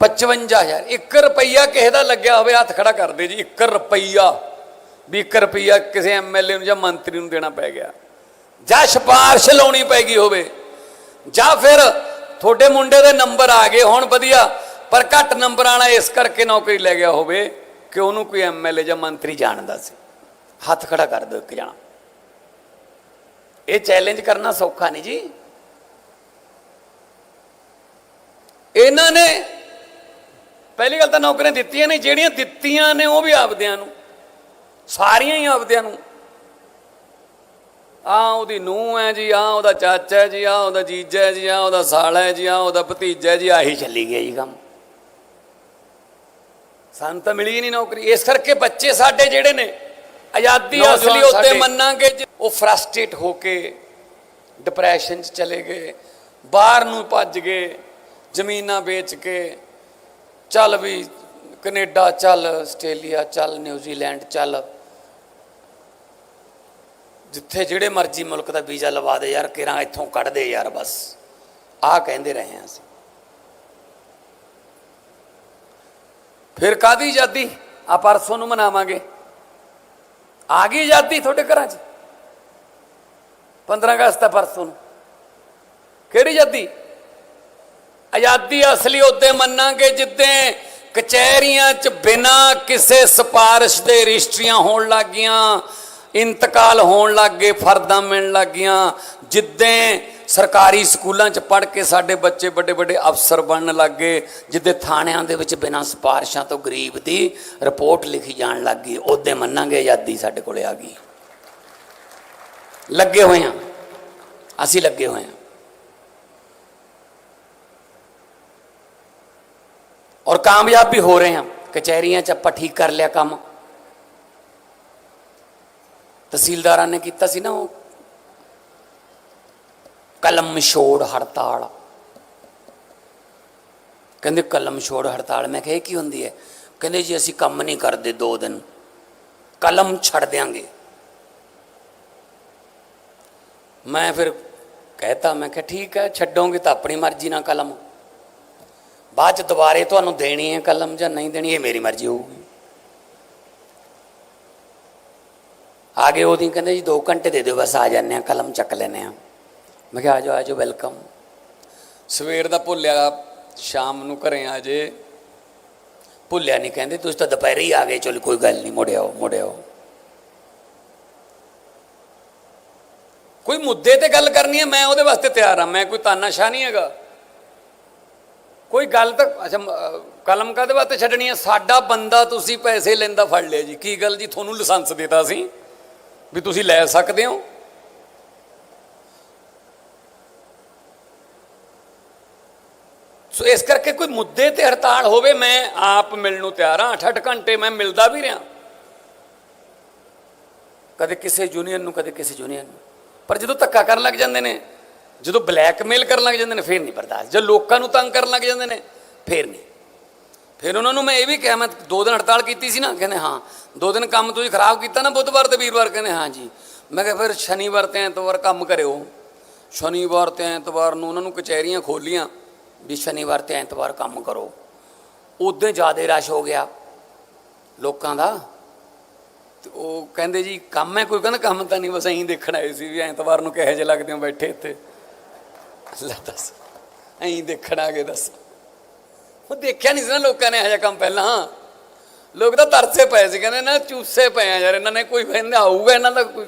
55000 1 ਰੁਪਈਆ ਕਿਸੇ ਦਾ ਲੱਗਿਆ ਹੋਵੇ, ਹੱਥ ਖੜਾ ਕਰ ਦੇ ਜੀ 1 ਰੁਪਈਆ। ਵੀ 1 ਰੁਪਈਆ ਕਿਸੇ ਐਮਐਲਏ ਨੂੰ ਜਾਂ ਮੰਤਰੀ ਨੂੰ ਦੇਣਾ ਪੈ ਗਿਆ। ਜਾਂ ਸਿਫਾਰਿਸ਼ ਲਾਉਣੀ ਪੈ ਗਈ ਹੋਵੇ। ਜਾਂ ਫਿਰ ਤੁਹਾਡੇ ਮੁੰਡੇ ਦੇ ਨੰਬਰ ਆ ਗਏ, ਹੁਣ ਵਧੀਆ। ਪਰ ਘੱਟ ਨੰਬਰ ਵਾਲਾ ਇਸ ਕਰਕੇ ਨੌਕਰੀ ਲੈ ਗਿਆ ਹੋਵੇ ਕਿ ਉਹਨੂੰ ਕੋਈ ਐਮਐਲਏ ਜਾਂ ਮੰਤਰੀ ਜਾਣਦਾ ਸੀ। ਹੱਥ ਖੜਾ ਕਰ ਦਿਓ ਇੱਕ ਜਣਾ। ਇਹ ਚੈਲੰਜ ਕਰਨਾ ਸੌਖਾ ਨਹੀਂ ਜੀ। ਇਹਨਾਂ ਨੇ ਪਹਿਲੀ ਗੱਲ ਤਾਂ ਨੌਕਰੀਆਂ ਦਿੱਤੀਆਂ ਨਹੀਂ, ਜਿਹੜੀਆਂ ਦਿੱਤੀਆਂ ਨੇ ਉਹ ਵੀ ਆਪਦਿਆਂ ਨੂੰ। ਸਾਰੀਆਂ ਹੀ ਆਪਦਿਆਂ ਨੂੰ। ਆ ਉਹਦੀ ਨੂੰਹ ਹੈ ਜੀ ਆ ਉਹਦਾ ਚਾਚਾ ਹੈ ਜੀ ਆ ਉਹਦਾ ਜੀਜਾ ਹੈ ਜੀ ਆ ਉਹਦਾ ਸਾਲਾ ਹੈ ਜੀ ਆ ਉਹਦਾ ਭਤੀਜਾ ਹੈ ਜੀ ਆਹੀ ਚੱਲੀ ਗਿਆ ਜੀ ਕੰਮ। ਸਾਨੂੰ ਤਾਂ ਮਿਲੀ ਨਹੀਂ ਨੌਕਰੀ। ਇਸ ਕਰਕੇ ਬੱਚੇ ਸਾਡੇ ਜਿਹੜੇ ਨੇ ਆਜ਼ਾਦੀ ਅਸਲੀ ਉੱਤੇ ਮੰਨਾਂਗੇ ਜੇ। ਉਹ ਫਰਸਟ੍ਰੇਟ ਹੋ ਕੇ ਡਿਪਰੈਸ਼ਨ 'ਚ ਚਲੇ ਗਏ ਬਾਹਰ ਨੂੰ ਭੱਜ ਗਏ ਜ਼ਮੀਨਾਂ ਵੇਚ ਕੇ ਚੱਲ ਵੀ ਕੈਨੇਡਾ ਚੱਲ ਆਸਟ੍ਰੇਲੀਆ ਚੱਲ ਨਿਊਜ਼ੀਲੈਂਡ ਚੱਲ ਜਿੱਥੇ ਜਿਹੜੇ ਮਰਜ਼ੀ ਮੁਲਕ ਦਾ ਵੀਜ਼ਾ ਲਵਾ ਦੇ ਯਾਰ, ਕਿਰਾਂ ਇੱਥੋਂ ਕੱਢ ਦੇ ਯਾਰ ਬਸ। ਆਹ ਕਹਿੰਦੇ ਰਹੇ ਹਾਂ ਅਸੀਂ। ਫਿਰ ਕਾਦੀ ਆਜ਼ਾਦੀ? ਆ ਪਰਸੋਂ ਨੂੰ ਮਨਾਵਾਂਗੇ। ਆ ਗਈ ਆਜ਼ਾਦੀ ਤੁਹਾਡੇ ਘਰਾਂ 'ਚ? 15 ਅਗਸਤ ਆ ਪਰਸੋਂ ਨੂੰ। ਕਿਹੜੀ ਆਜ਼ਾਦੀ? ਆਜ਼ਾਦੀ ਅਸਲੀ ਉਦੋਂ ਮੰਨਾਂਗੇ ਜਿੱਦਾਂ ਕਚਹਿਰੀਆਂ 'ਚ ਬਿਨਾ ਕਿਸੇ ਸਿਫਾਰਿਸ਼ ਦੇ ਰਜਿਸਟਰੀਆਂ ਹੋਣ ਲੱਗੀਆਂ ਇੰਤਕਾਲ ਹੋਣ ਲੱਗੇ ਫਰਦਾਂ ਮਿਲਣ ਲੱਗੀਆਂ ਜਿੱਦਾਂ ਸਰਕਾਰੀ ਸਕੂਲਾਂ 'ਚ ਪੜ੍ਹ ਕੇ ਸਾਡੇ ਬੱਚੇ ਵੱਡੇ ਵੱਡੇ ਅਫਸਰ ਬਣਨ ਲੱਗੇ ਜਿੱਦੇ ਥਾਣਿਆਂ ਦੇ ਵਿੱਚ ਬਿਨਾਂ ਸਿਫਾਰਿਸ਼ਾਂ ਤੋਂ ਗਰੀਬ ਦੀ ਰਿਪੋਰਟ ਲਿਖੀ ਜਾਣ ਲੱਗੀ ਉਹਦੇ ਮੰਨਾਂਗੇ ਆਜ਼ਾਦੀ ਸਾਡੇ ਕੋਲੇ ਆ ਗਈ। ਲੱਗੇ ਹੋਏ ਹਾਂ। ਅਸੀਂ ਲੱਗੇ ਹੋਏ ਹਾਂ। ਔਰ ਕਾਮਯਾਬ ਵੀ ਹੋ ਰਹੇ ਹਾਂ। ਕਚਹਿਰੀਆਂ 'ਚ ਆਪਾਂ ਠੀਕ ਕਰ ਲਿਆ ਕੰਮ। ਤਹਿਸੀਲਦਾਰਾਂ ਨੇ ਕੀਤਾ ਸੀ ਨਾ ਉਹ। ਕਲਮ ਛੋੜ ਹੜਤਾਲ। ਕਹਿੰਦੇ ਕਲਮ ਛੋੜ ਹੜਤਾਲ। ਮੈਂ ਕਿਹਾ, ਇਹ ਕੀ ਹੁੰਦੀ ਹੈ? ਕਹਿੰਦੇ ਜੀ, ਅਸੀਂ ਕੰਮ ਨਹੀਂ ਕਰਦੇ ਦੋ ਦਿਨ। ਕਲਮ ਛੱਡ ਦਿਆਂਗੇ। ਮੈਂ ਫਿਰ ਕਹਿਤਾ, ਮੈਂ ਕਿਹਾ, ਠੀਕ ਹੈ, ਛੱਡੋਗੇ ਤਾਂ ਆਪਣੀ ਮਰਜ਼ੀ ਨਾਲ ਕਲਮ। ਬਾਅਦ ਚ ਦੁਬਾਰੇ ਤੁਹਾਨੂੰ ਦੇਣੀ ਹੈ ਕਲਮ ਜਾਂ ਨਹੀਂ ਦੇਣੀ, ਇਹ ਮੇਰੀ ਮਰਜ਼ੀ ਹੋਊਗੀ। ਆਗੇ ਉਹਦੀ ਕਹਿੰਦੇ ਜੀ 2 ਘੰਟੇ ਦੇ ਦਿਓ, ਬਸ ਆ ਜਾਂਦੇ ਆ ਕਲਮ ਚੱਕ ਲੈਨੇ ਆ ਮੈਂ ਕਿਹਾ ਆ ਜਾਓ ਆ ਜਾਓ ਵੈਲਕਮ ਸਵੇਰ ਦਾ ਭੁੱਲਿਆ ਸ਼ਾਮ ਨੂੰ ਘਰੇ ਆ ਜੇ। ਭੁੱਲਿਆ ਨਹੀਂ ਕਹਿੰਦੇ ਤੁਸੀਂ ਤਾਂ ਦੁਪਹਿਰੇ ਹੀ ਆ ਗਏ, ਚਲ ਕੋਈ ਗੱਲ ਨਹੀਂ ਮੁੜਿਆਓ ਮੁੜਿਆਓ ਕੋਈ ਮੁੱਦੇ ਤੇ ਗੱਲ ਕਰਨੀ ਹੈ, ਮੈਂ ਉਹਦੇ ਵਾਸਤੇ ਤਿਆਰ ਹਾਂ, ਮੈਂ ਕੋਈ ਤਾਨਾਸ਼ਾਹ ਨਹੀਂ ਹੈਗਾ। ਕੋਈ ਗੱਲ ਤਾਂ, ਅੱਛਾ ਕਲਮ ਕਾਦੇ ਵਾਸਤੇ ਛੱਡਣੀ ਹੈ? ਸਾਡਾ ਬੰਦਾ ਤੁਸੀਂ ਪੈਸੇ ਲੈਂਦਾ ਫੜ ਲਿਆ ਜੀ, ਕੀ ਗੱਲ ਜੀ, ਤੁਹਾਨੂੰ ਲਾਇਸੈਂਸ ਦਿੱਤਾ ਸੀ ਵੀ ਤੁਸੀਂ ਲੈ ਸਕਦੇ ਹੋ? ਸੋ ਇਸ ਕਰਕੇ ਕੋਈ ਮੁੱਦੇ ਤੇ ਹੜਤਾਲ ਹੋਵੇ, ਮੈਂ ਆਪ ਮਿਲਣ ਨੂੰ ਤਿਆਰ ਹਾਂ। 8-8 ਘੰਟੇ ਮੈਂ ਮਿਲਦਾ ਵੀ ਰਿਹਾ। ਕਦੇ ਕਿਸੇ ਯੂਨੀਅਨ ਨੂੰ, ਕਦੇ ਕਿਸੇ ਯੂਨੀਅਨ ਨੂੰ। ਪਰ ਜਦੋਂ ਧੱਕਾ ਕਰਨ ਲੱਗ ਜਾਂਦੇ ਨੇ, ਜਦੋਂ ਬਲੈਕਮੇਲ ਕਰਨ ਲੱਗ ਜਾਂਦੇ ਨੇ, ਫੇਰ ਨਹੀਂ ਬਰਦਾਸ਼ਤ। ਜਦੋਂ ਲੋਕਾਂ ਨੂੰ ਤੰਗ ਕਰਨ ਲੱਗ ਜਾਂਦੇ ਨੇ, ਫੇਰ ਨਹੀਂ। ਫਿਰ ਉਹਨਾਂ ਨੂੰ ਮੈਂ ਇਹ ਵੀ ਕਿਹਾ, ਮੈਂ ਦੋ ਦਿਨ ਹੜਤਾਲ ਕੀਤੀ ਸੀ ਨਾ, ਕਹਿੰਦੇ ਹਾਂ, ਦੋ ਦਿਨ ਕੰਮ ਤੁਸੀਂ ਖਰਾਬ ਕੀਤਾ ਨਾ ਬੁੱਧਵਾਰ ਤੇ ਵੀਰਵਾਰ, ਕਹਿੰਦੇ ਹਾਂ ਜੀ। ਮੈਂ ਕਿਹਾ ਫਿਰ ਸ਼ਨੀਵਾਰ ਤੇ ਐਤਵਾਰ ਕੰਮ ਕਰਿਓ। ਸ਼ਨੀਵਾਰ ਤੇ ਐਤਵਾਰ ਨੂੰ ਉਹਨਾਂ ਨੂੰ ਕਚਹਿਰੀਆਂ ਖੋਲੀਆਂ ਵੀ ਸ਼ਨੀਵਾਰ ਤੇ ਐਤਵਾਰ ਕੰਮ ਕਰੋ। ਉਦੋਂ ਜ਼ਿਆਦਾ ਰਸ਼ ਹੋ ਗਿਆ ਲੋਕਾਂ ਦਾ। ਤੇ ਉਹ ਕਹਿੰਦੇ ਜੀ, ਕੰਮ ਹੈ ਕੋਈ, ਕਹਿੰਦਾ ਕੰਮ ਤਾਂ ਨਹੀਂ, ਬਸ ਐਂ ਦੇਖਣ ਆਏ ਸੀ ਵੀ ਐਤਵਾਰ ਨੂੰ ਕਿਹੋ ਜਿਹੇ ਲੱਗਦੇ ਹੋ ਬੈਠੇ ਇੱਥੇ। ਲੈ ਦੱਸ, ਐਂ ਦੇਖਣ ਆ ਗਏ, ਦੱਸ। ਉਹ ਦੇਖਿਆ ਨਹੀਂ ਸੀ ਨਾ ਲੋਕਾਂ ਨੇ ਇਹੋ ਜਿਹਾ ਕੰਮ ਪਹਿਲਾਂ। ਲੋਕ ਤਾਂ ਤਰਸੇ ਪਏ ਸੀ, ਕਹਿੰਦੇ ਨਾ ਚੂਸੇ ਪਏ ਆ ਯਾਰ, ਇਹਨਾਂ ਨੇ ਕੋਈ ਕਹਿੰਦਾ ਆਊਗਾ, ਇਹਨਾਂ ਦਾ ਕੋਈ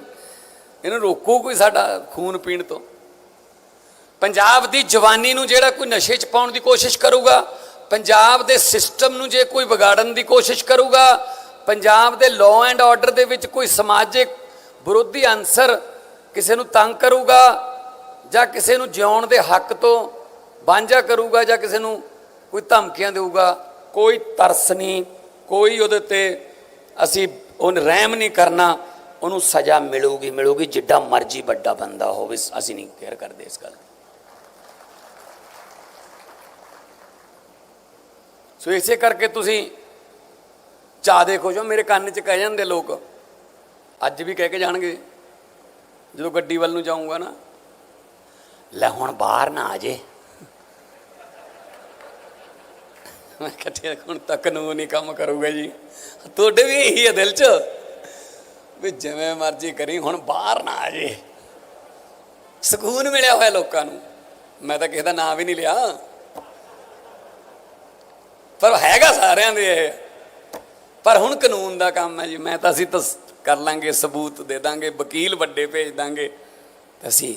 ਇਹਨੂੰ ਰੋਕੂ ਕੋਈ ਸਾਡਾ ਖੂਨ ਪੀਣ ਤੋਂ। ਪੰਜਾਬ ਦੀ ਜਵਾਨੀ ਨੂੰ ਜਿਹੜਾ ਕੋਈ ਨਸ਼ੇ 'ਚ ਪਾਉਣ ਦੀ ਕੋਸ਼ਿਸ਼ ਕਰੂਗਾ, ਪੰਜਾਬ ਦੇ ਸਿਸਟਮ ਨੂੰ ਜੇ ਕੋਈ ਵਿਗਾੜਨ ਦੀ ਕੋਸ਼ਿਸ਼ ਕਰੂਗਾ, ਪੰਜਾਬ ਦੇ ਲਾਅ ਐਂਡ ਆਰਡਰ ਦੇ ਵਿੱਚ ਕੋਈ ਸਮਾਜਿਕ ਵਿਰੋਧੀ ਅੰਸਰ ਕਿਸੇ ਨੂੰ ਤੰਗ ਕਰੂਗਾ ਜਾਂ ਕਿਸੇ ਨੂੰ ਜਿਉਣ ਦੇ ਹੱਕ ਤੋਂ ਵਾਂਝਾ ਕਰੂਗਾ ਜਾਂ ਕਿਸੇ ਨੂੰ ਕੋਈ ਧਮਕੀਆਂ ਦੇਊਗਾ, ਕੋਈ ਤਰਸ ਨਹੀਂ, ਕੋਈ ਉਹਦੇ ਤੇ ਅਸੀਂ ਉਹਨ ਰਹਿਮ ਨਹੀਂ ਕਰਨਾ, ਉਹਨੂੰ ਸਜ਼ਾ ਮਿਲੂਗੀ ਮਿਲੂਗੀ, ਜਿੱਡਾ ਮਰਜ਼ੀ ਵੱਡਾ ਬੰਦਾ ਹੋਵੇ, ਅਸੀਂ ਨਹੀਂ ਕੇਅਰ ਕਰਦੇ ਇਸ ਗੱਲ ਸੋ ਇਸੇ ਕਰਕੇ ਤੁਸੀਂ ਚਾਹ ਦੇਖੋ ਜੋ ਮੇਰੇ ਕੰਨ 'ਚ ਕਹਿ ਜਾਂਦੇ ਲੋਕ, ਅੱਜ ਵੀ ਕਹਿ ਕੇ ਜਾਣਗੇ, ਜਦੋਂ ਗੱਡੀ ਵੱਲ ਨੂੰ ਜਾਊਂਗਾ ਨਾ, ਲੈ ਹੁਣ ਬਾਹਰ ਨਾ ਆ ਜੇ। ਮੈਂ ਕਿਹਾ ਹੁਣ ਤਾਂ ਕਾਨੂੰਨ ਹੀ ਕੰਮ ਕਰੂਗਾ ਜੀ। ਤੁਹਾਡੇ ਵੀ ਇਹੀ ਹੈ ਦਿਲ 'ਚ ਵੀ ਜਿਵੇਂ ਮਰਜ਼ੀ ਕਰੀ, ਹੁਣ ਬਾਹਰ ਨਾ ਆ ਜੇ। ਸਕੂਨ ਮਿਲਿਆ ਹੋਇਆ ਲੋਕਾਂ ਨੂੰ। ਮੈਂ ਤਾਂ ਕਿਸੇ ਦਾ ਨਾਮ ਵੀ ਨਹੀਂ ਲਿਆ। ਪਰ ਹੈਗਾ ਸਾਰਿਆਂ ਦੇ ਇਹ। ਪਰ ਹੁਣ ਕਾਨੂੰਨ ਦਾ ਕੰਮ ਹੈ ਜੀ, ਮੈਂ ਤਾਂ ਅਸੀਂ ਤਾਂ ਕਰ ਲਾਂਗੇ, ਸਬੂਤ ਦੇ ਦਾਂਗੇ, ਵਕੀਲ ਵੱਡੇ ਭੇਜ ਦਾਂਗੇ, ਤੇ ਅਸੀਂ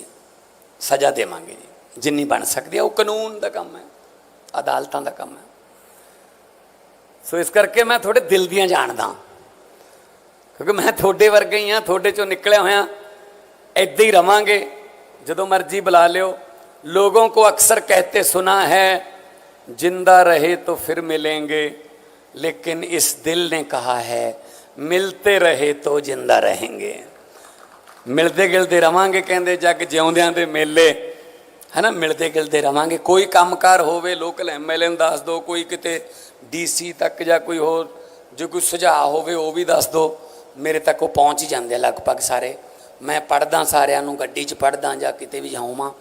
ਸਜ਼ਾ ਦੇਵਾਂਗੇ ਜੀ। ਜਿੰਨੀ ਬਣ ਸਕਦੀ ਹੈ ਉਹ ਕਾਨੂੰਨ ਦਾ ਕੰਮ ਹੈ, ਅਦਾਲਤਾਂ ਦਾ ਕੰਮ ਹੈ। ਸੋ ਇਸ ਕਰਕੇ ਮੈਂ ਤੁਹਾਡੇ ਦਿਲ ਦੀਆਂ ਜਾਣਦਾ ਕਿਉਂਕਿ ਮੈਂ ਤੁਹਾਡੇ ਵਰਗਾ ਹੀ ਆ ਤੁਹਾਡੇ ਚੋਂ ਨਿਕਲਿਆ ਹੋਇਆ ਐਦਾਂ ਹੀ ਰਵਾਂਗੇ ਜਦੋਂ ਮਰਜ਼ੀ ਬੁਲਾ ਲਿਓ ਲੋਗੋं को अक्सर कहते सुना है जिंदा रहे तो फिर मिलेंगे लेकिन इस दिल ने कहा है मिलते रहे तो जिंदा रहेंगे ਮਿਲਦੇ ਗਿਲਦੇ ਰਵਾਂਗੇ ਕਹਿੰਦੇ ਜੱਗ ਜਿਉਂਦਿਆਂ ਦੇ ਮੇਲੇ ਹੈ ਨਾ ਮਿਲਦੇ ਗਿਲਦੇ ਰਵਾਂਗੇ ਕੋਈ ਕੰਮਕਾਰ ਹੋਵੇ ਲੋਕਲ ਐਮਐਲਏ ਨੂੰ ਦੱਸ ਦਿਓ ਕੋਈ ਕਿਤੇ ਡੀਸੀ ਤੱਕ ਜਾਂ ਕੋਈ ਹੋਰ, ਜੇ ਕੋਈ ਸੁਝਾਅ ਹੋਵੇ ਉਹ ਵੀ ਦੱਸ ਦਿਓ। ਮੇਰੇ ਤੱਕ ਉਹ ਪਹੁੰਚ ਹੀ ਜਾਂਦੇ ਆ ਲਗਭਗ ਸਾਰੇ। ਮੈਂ ਪੜਦਾ ਸਾਰਿਆਂ ਨੂੰ, ਗੱਡੀ 'ਚ ਪੜਦਾ ਜਾਂ ਕਿਤੇ ਵੀ ਜਾਵਾਂ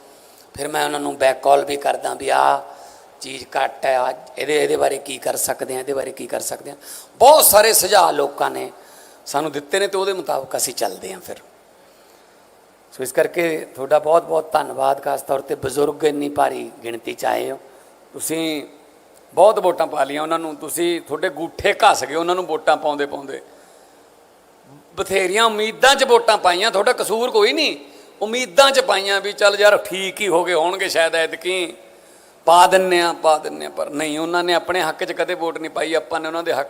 ਫਿਰ ਮੈਂ ਉਹਨਾਂ ਨੂੰ ਬੈਕ ਕਾਲ ਵੀ ਕਰਦਾ ਵੀ ਆ ਚੀਜ਼ ਘੱਟ ਹੈ ਆ ਇਹਦੇ ਇਹਦੇ ਬਾਰੇ ਕੀ ਕਰ ਸਕਦੇ ਆ, ਇਹਦੇ ਬਾਰੇ ਕੀ ਕਰ ਸਕਦੇ ਆ। ਬਹੁਤ ਸਾਰੇ ਸੁਝਾਅ ਲੋਕਾਂ ਨੇ ਸਾਨੂੰ ਦਿੱਤੇ ਨੇ ਤੇ ਉਹਦੇ ਮੁਤਾਬਕ ਅਸੀਂ ਚੱਲਦੇ ਹਾਂ ਫਿਰ। ਸੋ ਇਸ ਕਰਕੇ ਤੁਹਾਡਾ ਬਹੁਤ ਬਹੁਤ ਧੰਨਵਾਦ, ਖਾਸ ਤੌਰ ਤੇ ਬਜ਼ੁਰਗ ਇੰਨੀ ਭਾਰੀ ਗਿਣਤੀ ਚ ਆਏ ਹੋ। ਤੁਸੀਂ ਬਹੁਤ ਵੋਟਾਂ ਪਾ ਲੀਆਂ ਉਹਨਾਂ ਨੂੰ। ਤੁਸੀਂ ਤੁਹਾਡੇ ਗੂਠੇ ਘਸ ਗਏ, ਉਹਨਾਂ ਨੂੰ ਵੋਟਾਂ ਪਾਉਂਦੇ ਪਾਉਂਦੇ। ਬਥੇਰੀਆਂ ਉਮੀਦਾਂ 'ਚ ਵੋਟਾਂ ਪਾਈਆਂ, ਤੁਹਾਡਾ ਕਸੂਰ ਕੋਈ ਨਹੀਂ। ਉਮੀਦਾਂ 'ਚ ਪਾਈਆਂ ਵੀ ਚੱਲ ਯਾਰ ਠੀਕ ਹੀ ਹੋ ਗਏ, ਹੋਣਗੇ ਸ਼ਾਇਦ ਐਤਕੀ। ਪਾ ਦਿੰਨੇ ਆ, ਪਾ ਦਿੰਨੇ ਆ, ਪਰ ਨਹੀਂ, ਉਹਨਾਂ ਨੇ ਆਪਣੇ ਹੱਕ 'ਚ ਕਦੇ ਵੋਟ ਨਹੀਂ ਪਾਈ। ਆਪਾਂ ਨੇ ਉਹਨਾਂ ਦੇ ਹੱਕ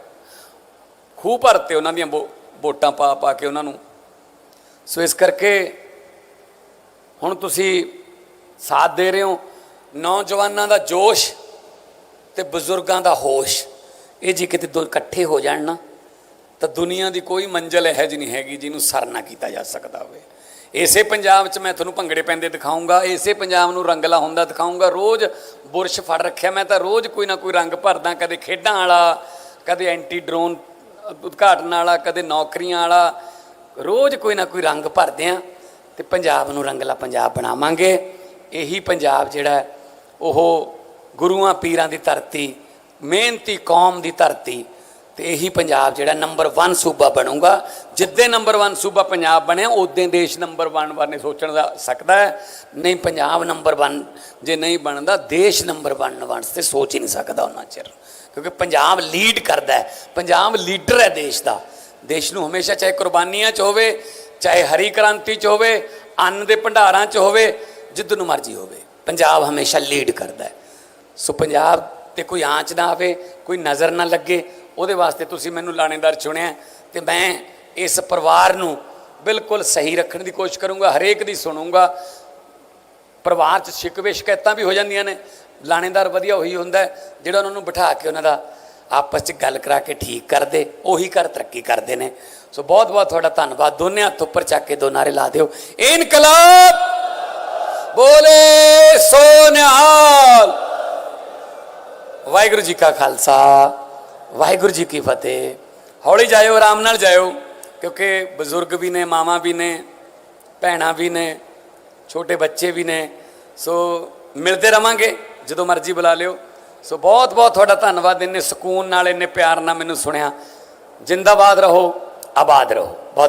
ਖੂਹ ਭਰਤੇ ਉਹਨਾਂ ਦੀਆਂ ਵੋ- ਵੋਟਾਂ ਪਾ ਪਾ ਕੇ ਉਹਨਾਂ ਨੂੰ। ਸੋ ਇਸ ਕਰਕੇ ਹੁਣ ਤੁਸੀਂ ਸਾਥ ਦੇ ਰਹੇ ਹੋ। ਨੌਜਵਾਨਾਂ ਦਾ ਜੋਸ਼ ਤੇ ਬਜ਼ੁਰਗਾਂ ਦਾ ਹੋਸ਼, ਇਹ ਜੀ ਕਿਤੇ ਦੋ ਇਕੱਠੇ ਹੋ ਜਾਣ ਨਾ, ਤਾਂ ਦੁਨੀਆ ਦੀ ਕੋਈ ਮੰਜ਼ਲ ਇਹੋ ਜਿਹੀ ਨਹੀਂ ਹੈਗੀ ਜਿਹਨੂੰ ਸਰ ਨਾ ਕੀਤਾ ਜਾ ਸਕਦਾ ਹੋਵੇ। ਇਸੇ ਪੰਜਾਬ 'ਚ ਮੈਂ ਤੁਹਾਨੂੰ ਭੰਗੜੇ ਪੈਂਦੇ ਦਿਖਾਉਂਗਾ ਇਸੇ ਪੰਜਾਬ ਨੂੰ ਰੰਗਲਾ ਹੁੰਦਾ ਦਿਖਾਉਂਗਾ ਰੋਜ਼ ਬੁਰਸ਼ ਫੜ ਰੱਖਿਆ ਮੈਂ ਤਾਂ ਰੋਜ਼ ਕੋਈ ਨਾ ਕੋਈ ਰੰਗ ਭਰਦਾ, ਕਦੇ ਖੇਡਾਂ ਵਾਲਾ, ਕਦੇ ਐਂਟੀ ਡਰੋਨ ਉਦਘਾਟਨ ਵਾਲਾ, ਕਦੇ ਨੌਕਰੀਆਂ ਵਾਲਾ, ਰੋਜ਼ ਕੋਈ ਨਾ ਕੋਈ ਰੰਗ ਭਰਦੇ ਆ ਤੇ ਪੰਜਾਬ ਨੂੰ ਰੰਗਲਾ ਪੰਜਾਬ ਬਣਾਵਾਂਗੇ। ਇਹੀ ਪੰਜਾਬ ਜਿਹੜਾ ਉਹ ਗੁਰੂਆਂ ਪੀਰਾਂ ਦੀ ਧਰਤੀ, ਮਿਹਨਤੀ ਕੌਮ ਦੀ ਧਰਤੀ, ਤੇ ਇਹੀ ਪੰਜਾਬ ਜਿਹੜਾ ਨੰਬਰ 1 ਸੂਬਾ ਬਣੂਗਾ। ਜਿੱਦੇ ਨੰਬਰ 1 ਸੂਬਾ ਪੰਜਾਬ ਬਣਿਆ ਉਦੋਂ ਦੇਸ਼ ਨੰਬਰ 1 ਬਾਰੇ ਸੋਚਣ ਦਾ ਸਕਦਾ ਹੈ। ਨਹੀਂ ਪੰਜਾਬ ਨੰਬਰ 1 ਜੇ ਨਹੀਂ ਬਣਦਾ, ਦੇਸ਼ ਨੰਬਰ 1 ਵਾਸਤੇ ਸੋਚ ਹੀ ਨਹੀਂ ਸਕਦਾ ਉਹਨਾਂ ਚਿਰ। ਕਿਉਂਕਿ ਪੰਜਾਬ ਲੀਡ ਕਰਦਾ ਹੈ। ਪੰਜਾਬ ਲੀਡਰ ਹੈ ਦੇਸ਼ ਦਾ। ਦੇਸ਼ ਨੂੰ ਹਮੇਸ਼ਾ ਚਾਹੇ ਕੁਰਬਾਨੀਆਂ 'ਚ ਹੋਵੇ, ਚਾਹੇ ਹਰੀ ਕ੍ਰਾਂਤੀ 'ਚ ਹੋਵੇ, ਅੰਨ ਦੇ ਭੰਡਾਰਾਂ 'ਚ ਹੋਵੇ, ਜਿੱਦ ਨੂੰ ਮਰਜ਼ੀ ਹੋਵੇ। ਪੰਜਾਬ ਹਮੇਸ਼ਾ ਲੀਡ ਕਰਦਾ ਹੈ। ਸੋ ਪੰਜਾਬ ਤੇ ਕੋਈ ਆਂਚ ਨਾ ਆਵੇ, ਕੋਈ ਨਜ਼ਰ ਨਾ ਲੱਗੇ, ਉਹਦੇ ਵਾਸਤੇ ਤੁਸੀਂ ਮੈਨੂੰ ਲਾਣੇਦਾਰ ਚੁਣਿਆ ਤੇ ਮੈਂ ਇਸ ਪਰਿਵਾਰ ਨੂੰ ਬਿਲਕੁਲ ਸਹੀ ਰੱਖਣ ਦੀ ਕੋਸ਼ਿਸ਼ ਕਰੂੰਗਾ, ਹਰੇਕ ਦੀ ਸੁਣੂੰਗਾ। ਪਰਿਵਾਰ 'ਚ ਸ਼ਿਕਵੇ ਸ਼ਿਕਾਇਤਾਂ ਵੀ ਹੋ ਜਾਂਦੀਆਂ ਨੇ, ਲਾਣੇਦਾਰ ਵਧੀਆ ਉਹੀ ਹੁੰਦਾ ਜਿਹੜਾ ਉਹਨਾਂ ਨੂੰ ਬਿਠਾ ਕੇ ਉਹਨਾਂ ਦਾ ਆਪਸ 'ਚ ਗੱਲ ਕਰਾ ਕੇ ਠੀਕ ਕਰਦੇ, ਉਹੀ ਕਰ ਤਰੱਕੀ ਕਰਦੇ ਨੇ। ਸੋ ਬਹੁਤ ਬਹੁਤ ਤੁਹਾਡਾ ਧੰਨਵਾਦ ਦੋਨੇ ਹੱਥ ਉੱਪਰ ਚੱਕ ਕੇ ਦੋ ਨਾਰੇ ਲਾ ਦਿਓ। ਇਨਕਲਾਬ! ਬੋਲੇ ਸੋਨਿਹਾਲ ਵਾਹਿਗੁਰੂ ਜੀ ਕਾ ਖਾਲਸਾ, ਵਾਹਿਗੁਰੂ ਜੀ ਕੀ ਫਤਿਹ। ਹੌਲੀ ਜਾਇਓ, ਆਰਾਮ ਨਾਲ ਜਾਇਓ, ਕਿਉਂਕਿ ਬਜ਼ੁਰਗ ਵੀ ਨੇ, ਮਾਵਾਂ ਵੀ ਨੇ, ਭੈਣਾਂ ਵੀ ਨੇ, ਛੋਟੇ ਬੱਚੇ ਵੀ ਨੇ। ਸੋ ਮਿਲਦੇ ਰਵਾਂਗੇ, ਜਦੋਂ ਮਰਜ਼ੀ ਬੁਲਾ ਲਿਓ। ਸੋ ਬਹੁਤ ਬਹੁਤ ਤੁਹਾਡਾ ਧੰਨਵਾਦ, ਇੰਨੇ ਸਕੂਨ ਨਾਲ, ਇੰਨੇ ਪਿਆਰ ਨਾਲ ਮੈਨੂੰ ਸੁਣਿਆ। ਜਿੰਦਾਬਾਦ ਰਹੋ, ਆਬਾਦ ਰਹੋ। ਬਹੁਤ